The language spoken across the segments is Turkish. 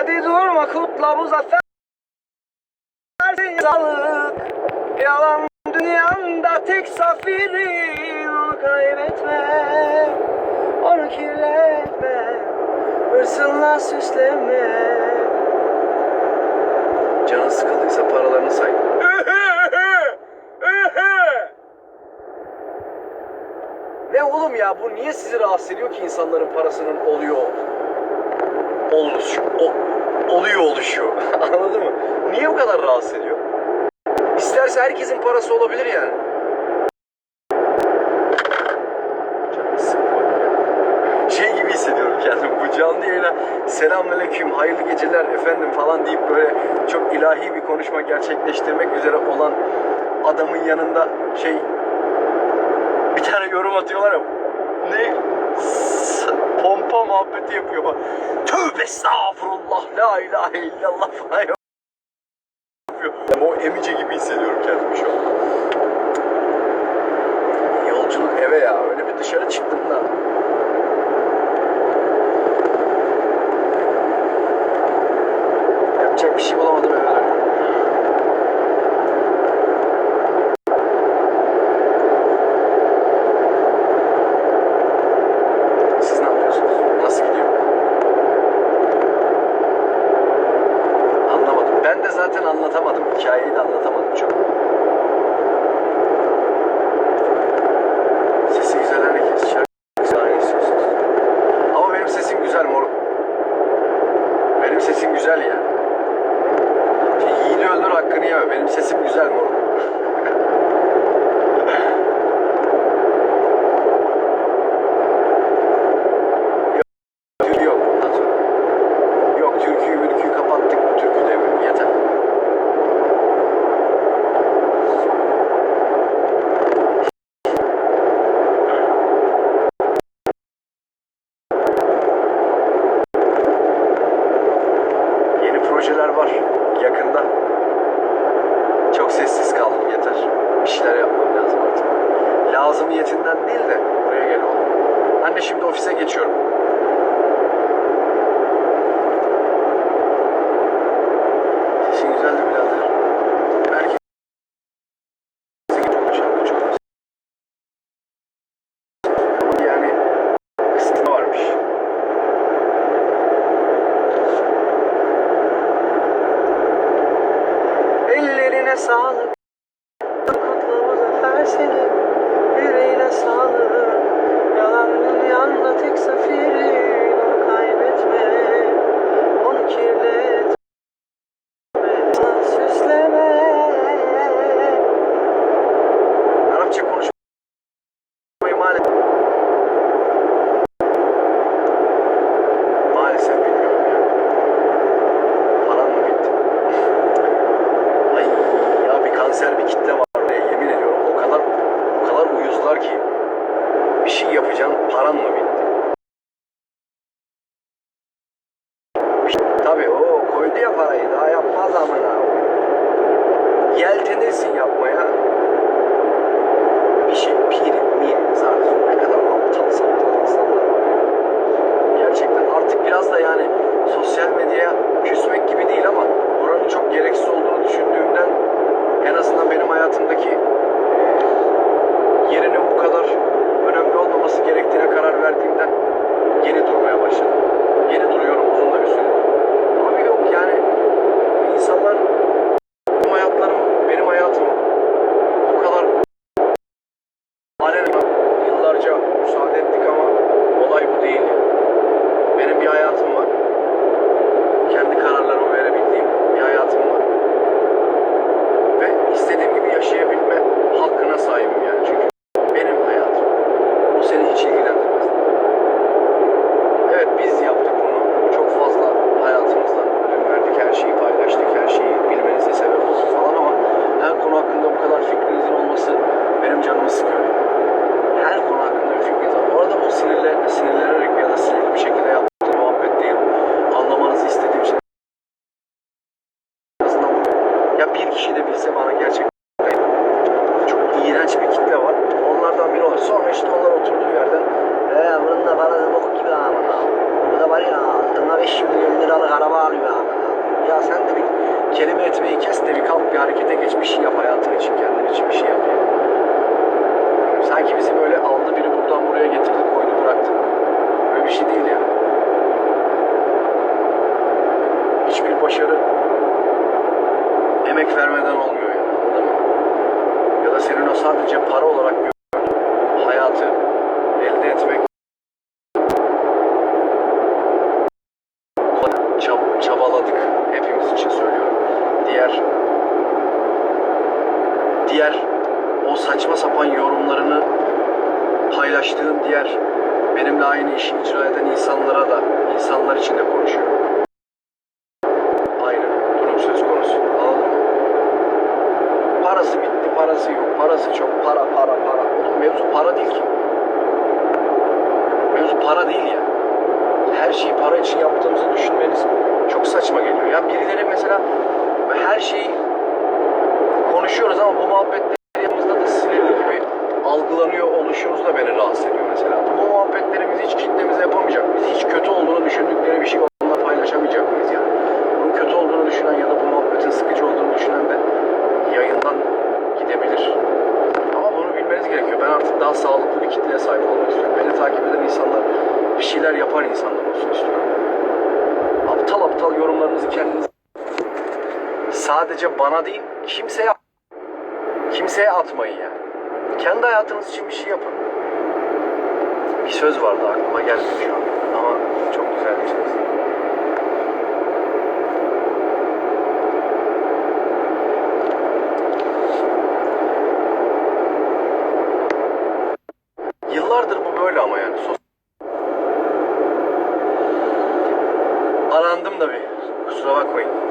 Hadi durma kutla bu zafer. Sağlık. Yalan dünyanda tek zaferin. Onu kaybetme. Onu kirletme. Hırsınla süsleme. Canın sıkıldıysa paralarını say. Ne oğlum ya bu niye sizi rahatsız ediyor ki insanların parasının oluyor oluş o, oluyor oluşu anladın mı? Niye bu kadar rahatsız ediyor? İsterse herkesin parası olabilir yani. Şey gibi hissediyorum kendimi bu canlı yayına selamünaleyküm hayırlı geceler efendim falan deyip böyle çok ilahi bir konuşma gerçekleştirmek üzere olan adamın yanında şey bir tane yorum atıyorlar ya. Ne? S- Pompa muhabbeti yapıyor bak. Tövbe estağfurullah la ilahe illallah falan yapıyor. Ama o emice gibi hissediyorum kendimi şu an. Yolculuk eve ya. Öyle bir dışarı çıktım da. Yapacak bir şey bulamadım eve dönüyorum. Siz ne yapıyorsunuz? Nasıl gidiyor? Anlamadım. Ben de zaten anlatamadım. Hikayeyi de anlatamadım çok. Sesi güzel herkes. Şarkı hangi istiyorsunuz? Ama benim sesim güzel moruk. Benim sesim güzel ya. Şey, yiğidi öldür hakkını yeme. Benim sesim güzel moruk. Türkü yok bundan sonra. Yok türküyü mürküyü kapattık. Türkü devrimi yeter. Yeni projeler var. Yakında. Çok sessiz kaldım yeter. Bir şeyler yapmam lazım artık. Lazımiyetinden değil de buraya gel oğlum. Anne şimdi ofise geçiyorum. a song. diyorlar ki bir şey yapacaksın paran mı bitti? harekete geçmiş yapay hayatın için kendini. Yorumlarını paylaştığım diğer benimle aynı işi icra eden insanlara da insanlar için de konuşuyorum. Aynı durum söz konusu. Anladın mı? Parası bitti, parası yok. Parası çok, para, para, para. Oğlum mevzu para değil ki. Mevzu para değil ya. Her şeyi para için yaptığımızı düşünmeniz çok saçma geliyor. Ya birileri mesela her şeyi konuşuyoruz ama bu muhabbetleri yanımızda da sinirli gibi algılanıyor oluşumuz da beni rahatsız ediyor mesela. Bu muhabbetleri biz hiç kitlemize yapamayacak mıyız? Hiç kötü olduğunu düşündükleri bir şey onunla paylaşamayacak mıyız yani? Bunun kötü olduğunu düşünen ya da bu muhabbetin sıkıcı olduğunu düşünen de yayından gidebilir. Ama bunu bilmeniz gerekiyor. Ben artık daha sağlıklı bir kitleye sahip olmak istiyorum. Beni takip eden insanlar bir şeyler yapan insanlar olsun istiyorum. Aptal aptal yorumlarınızı kendiniz sadece bana değil kimseye kimseye atmayın yani. Kendi hayatınız için bir şey yapın. Bir söz vardı aklıma gelmiyor şu an ama çok güzel bir söz. Yıllardır bu böyle ama yani. Sos- Arandım da bir. Kusura bakmayın.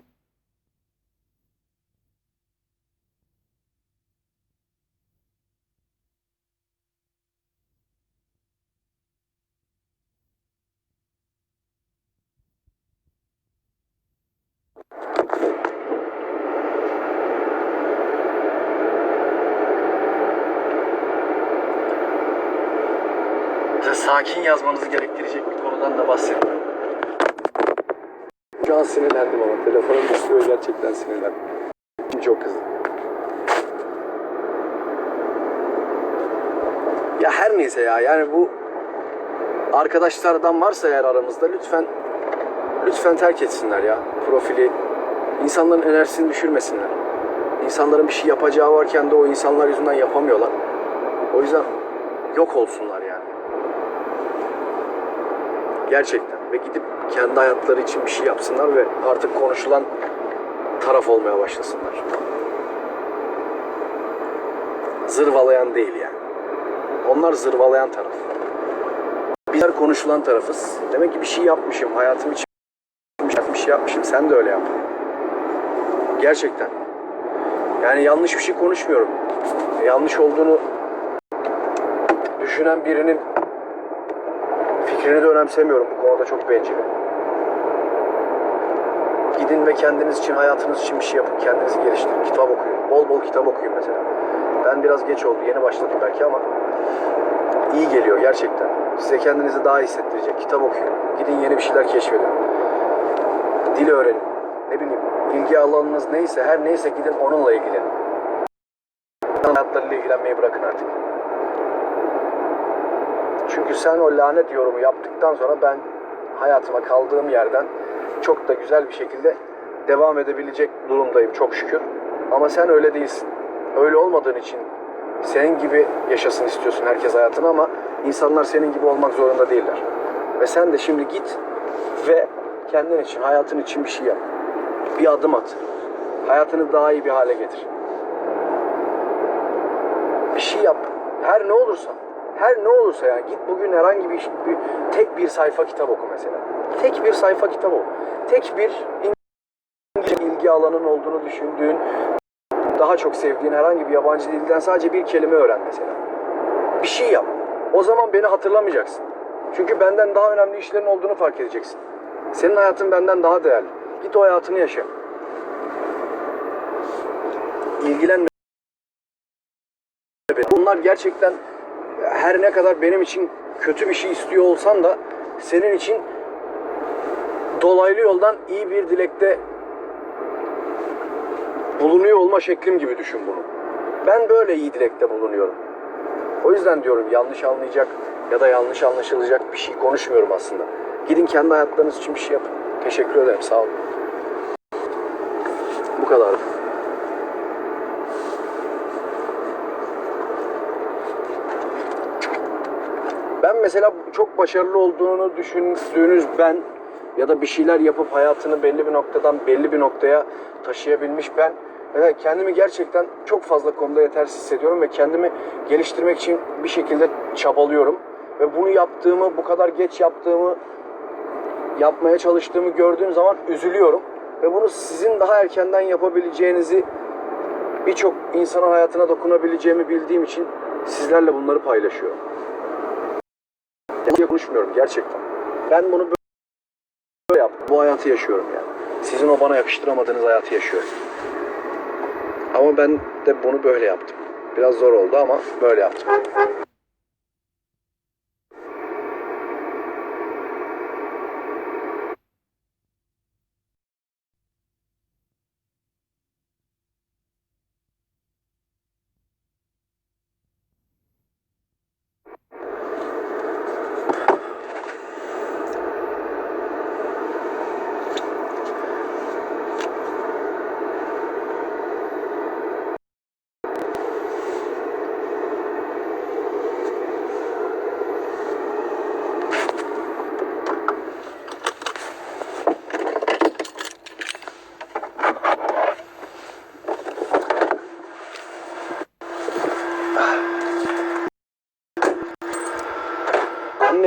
Size sakin yazmanızı gerektirecek bir konudan da bahsediyorum. Şu an sinirlendim ama telefonum düşüyor gerçekten sinirlendim. Çok kızdım. Ya her neyse ya yani bu arkadaşlardan varsa eğer aramızda lütfen lütfen terk etsinler ya profili. İnsanların enerjisini düşürmesinler. İnsanların bir şey yapacağı varken de o insanlar yüzünden yapamıyorlar. O yüzden yok olsunlar yani. Gerçekten. Ve gidip kendi hayatları için bir şey yapsınlar ve artık konuşulan taraf olmaya başlasınlar. Zırvalayan değil yani. Onlar zırvalayan taraf. Bizler konuşulan tarafız. Demek ki bir şey yapmışım. Hayatım için bir şey yapmışım. Sen de öyle yap. Gerçekten. Yani yanlış bir şey konuşmuyorum. Yanlış olduğunu düşünen birinin fikrini de önemsemiyorum. Bu konuda çok bencilim. Gidin ve kendiniz için, hayatınız için bir şey yapın. Kendinizi geliştirin. Kitap okuyun. Bol bol kitap okuyun mesela. Ben biraz geç oldu. Yeni başladım belki ama iyi geliyor gerçekten. Size kendinizi daha iyi hissettirecek. Kitap okuyun. Gidin yeni bir şeyler keşfedin. Dil öğrenin. Ne bileyim ilgi alanınız neyse her neyse gidin onunla ilgilenin. Hayatlarıyla ilgilenmeyi bırakın artık. Çünkü sen o lanet yorumu yaptıktan sonra ben hayatıma kaldığım yerden çok da güzel bir şekilde devam edebilecek durumdayım çok şükür. Ama sen öyle değilsin. Öyle olmadığın için senin gibi yaşasın istiyorsun herkes hayatını ama insanlar senin gibi olmak zorunda değiller. Ve sen de şimdi git ve kendin için, hayatın için bir şey yap. Bir adım at. Hayatını daha iyi bir hale getir. Bir şey yap. Her ne olursa. Her ne olursa yani git bugün herhangi bir, bir tek bir sayfa kitap oku mesela. Tek bir sayfa kitap oku. Tek bir İngilizce ilgi alanın olduğunu düşündüğün, daha çok sevdiğin herhangi bir yabancı dilden sadece bir kelime öğren mesela. Bir şey yap. O zaman beni hatırlamayacaksın. Çünkü benden daha önemli işlerin olduğunu fark edeceksin. Senin hayatın benden daha değerli. Git o hayatını yaşa. İlgilenme. Bunlar gerçekten her ne kadar benim için kötü bir şey istiyor olsan da senin için dolaylı yoldan iyi bir dilekte bulunuyor olma şeklim gibi düşün bunu. Ben böyle iyi dilekte bulunuyorum. O yüzden diyorum yanlış anlayacak ya da yanlış anlaşılacak bir şey konuşmuyorum aslında. Gidin kendi hayatlarınız için bir şey yapın. Teşekkür ederim sağ olun. Bu kadar. Mesela çok başarılı olduğunu düşündüğünüz ben ya da bir şeyler yapıp hayatını belli bir noktadan belli bir noktaya taşıyabilmiş ben ve kendimi gerçekten çok fazla konuda yetersiz hissediyorum ve kendimi geliştirmek için bir şekilde çabalıyorum. Ve bunu yaptığımı, bu kadar geç yaptığımı, yapmaya çalıştığımı gördüğüm zaman üzülüyorum. Ve bunu sizin daha erkenden yapabileceğinizi birçok insanın hayatına dokunabileceğimi bildiğim için sizlerle bunları paylaşıyorum. Diye konuşmuyorum gerçekten. Ben bunu böyle yaptım. Bu hayatı yaşıyorum yani. Sizin o bana yakıştıramadığınız hayatı yaşıyorum. Ama ben de bunu böyle yaptım. Biraz zor oldu ama böyle yaptım.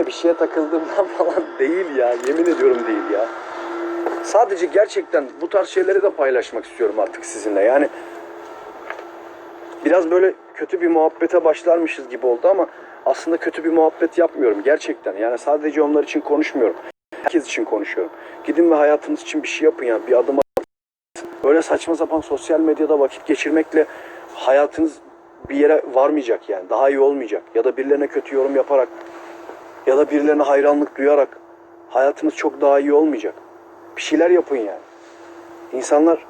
Anne bir şeye takıldığımdan falan değil ya. Yemin ediyorum değil ya. Sadece gerçekten bu tarz şeyleri de paylaşmak istiyorum artık sizinle. Yani biraz böyle kötü bir muhabbete başlarmışız gibi oldu ama aslında kötü bir muhabbet yapmıyorum gerçekten. Yani sadece onlar için konuşmuyorum. Herkes için konuşuyorum. Gidin ve hayatınız için bir şey yapın ya. Bir adım atın. Böyle saçma sapan sosyal medyada vakit geçirmekle hayatınız bir yere varmayacak yani. Daha iyi olmayacak. Ya da birilerine kötü yorum yaparak ya da birilerine hayranlık duyarak hayatınız çok daha iyi olmayacak. Bir şeyler yapın yani. İnsanlar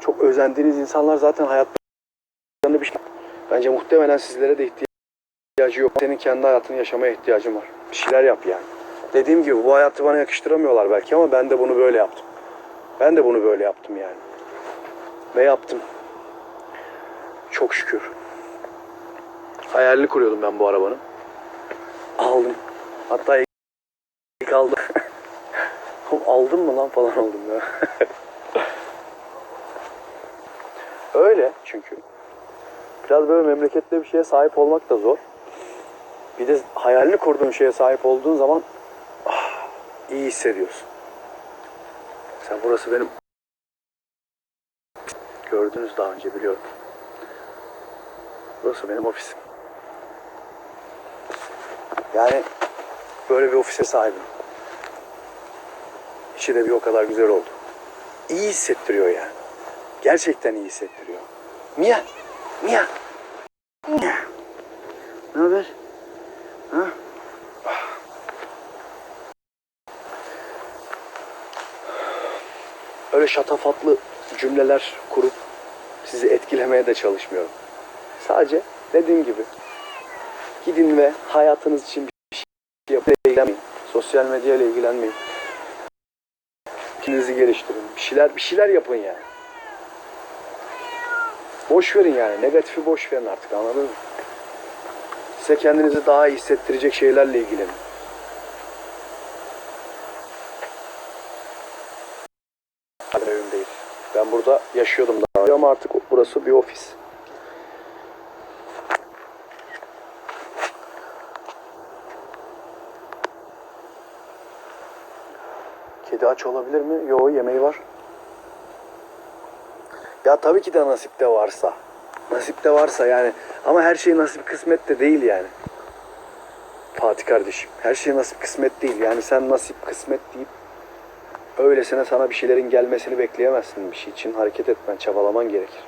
çok özendiğiniz insanlar zaten hayatlarını bir şey. Bence muhtemelen sizlere de ihtiyacı yok. Senin kendi hayatını yaşamaya ihtiyacın var. Bir şeyler yap yani. Dediğim gibi bu hayatı bana yakıştıramıyorlar belki ama ben de bunu böyle yaptım. Ben de bunu böyle yaptım yani. Ve yaptım. Çok şükür. Hayalini kuruyordum ben bu arabanın. Aldım. Hatta ilk aldım. Aldım mı lan falan oldum ya. Öyle çünkü. Biraz böyle memlekette bir şeye sahip olmak da zor. Bir de hayalini kurduğun şeye sahip olduğun zaman ah, iyi hissediyorsun. Sen burası benim gördünüz daha önce biliyorum. Burası benim ofisim. Yani böyle bir ofise sahibim. İçi de bir o kadar güzel oldu. İyi hissettiriyor yani. Gerçekten iyi hissettiriyor. Mia, Mia, Mia. Ne haber? Ha? Öyle şatafatlı cümleler kurup sizi etkilemeye de çalışmıyorum. Sadece dediğim gibi gidin ve hayatınız için bir şey yapın. İlgilenmeyin. Sosyal medya ile ilgilenmeyin. Kendinizi geliştirin. Bir şeyler bir şeyler yapın yani. Boş verin yani. Negatifi boş verin artık anladın mı? Size kendinizi daha iyi hissettirecek şeylerle ilgilenin. Ben burada yaşıyordum daha önce ama artık burası bir ofis. Kedi aç olabilir mi? Yo yemeği var. Ya tabii ki de nasipte varsa. Nasipte varsa yani. Ama her şey nasip kısmet de değil yani. Fatih kardeşim. Her şey nasip kısmet değil. Yani sen nasip kısmet deyip öylesine sana bir şeylerin gelmesini bekleyemezsin. Bir şey için hareket etmen, çabalaman gerekir.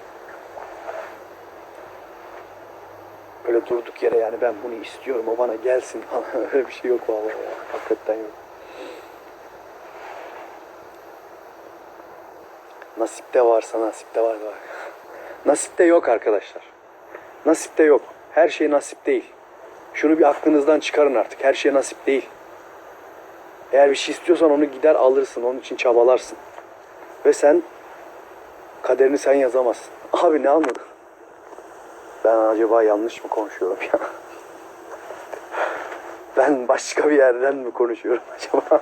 Öyle durduk yere yani ben bunu istiyorum o bana gelsin falan öyle bir şey yok vallahi ya. Hakikaten yok. Nasipte varsa nasipte var var. Nasipte yok arkadaşlar. Nasipte yok. Her şey nasip değil. Şunu bir aklınızdan çıkarın artık. Her şey nasip değil. Eğer bir şey istiyorsan onu gider alırsın. Onun için çabalarsın. Ve sen kaderini sen yazamazsın. Abi ne anladın? Ben acaba yanlış mı konuşuyorum ya? Ben başka bir yerden mi konuşuyorum acaba?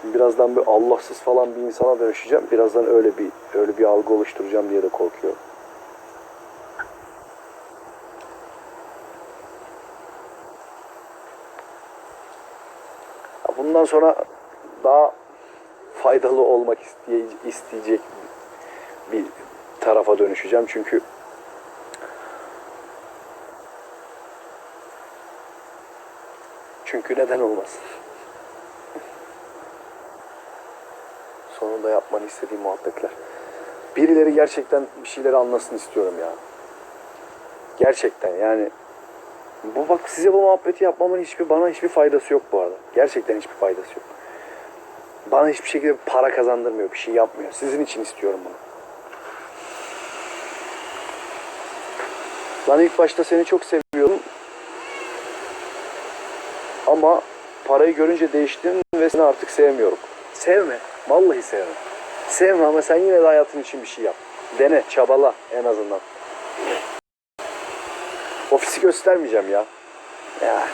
Şimdi birazdan bir Allahsız falan bir insana dönüşeceğim. Birazdan öyle bir öyle bir algı oluşturacağım diye de korkuyorum. Bundan sonra daha faydalı olmak isteye, isteyecek bir tarafa dönüşeceğim. Çünkü çünkü neden olmasın? Sonunda yapmanı istediğim muhabbetler. Birileri gerçekten bir şeyleri anlasın istiyorum ya. Gerçekten yani bu bak size bu muhabbeti yapmamın hiçbir bana hiçbir faydası yok bu arada. Gerçekten hiçbir faydası yok. Bana hiçbir şekilde para kazandırmıyor, bir şey yapmıyor. Sizin için istiyorum bunu. Ben ilk başta seni çok seviyordum. Ama parayı görünce değiştin ve seni artık sevmiyorum. Sevme. Vallahi sevme. Sevme ama sen yine de hayatın için bir şey yap. Dene, çabala en azından. Ofisi göstermeyeceğim ya. Ya.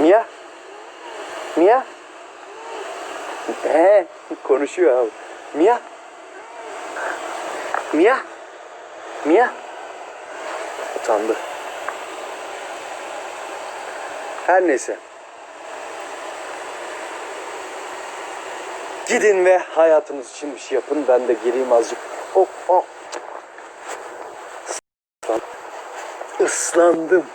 Mia? Mia? He, konuşuyor abi. Mia? Mia? Mia? Utandı. Her neyse. Gidin ve hayatınız için bir şey yapın. Ben de gireyim azıcık. Oh, oh. Islan- Islandım.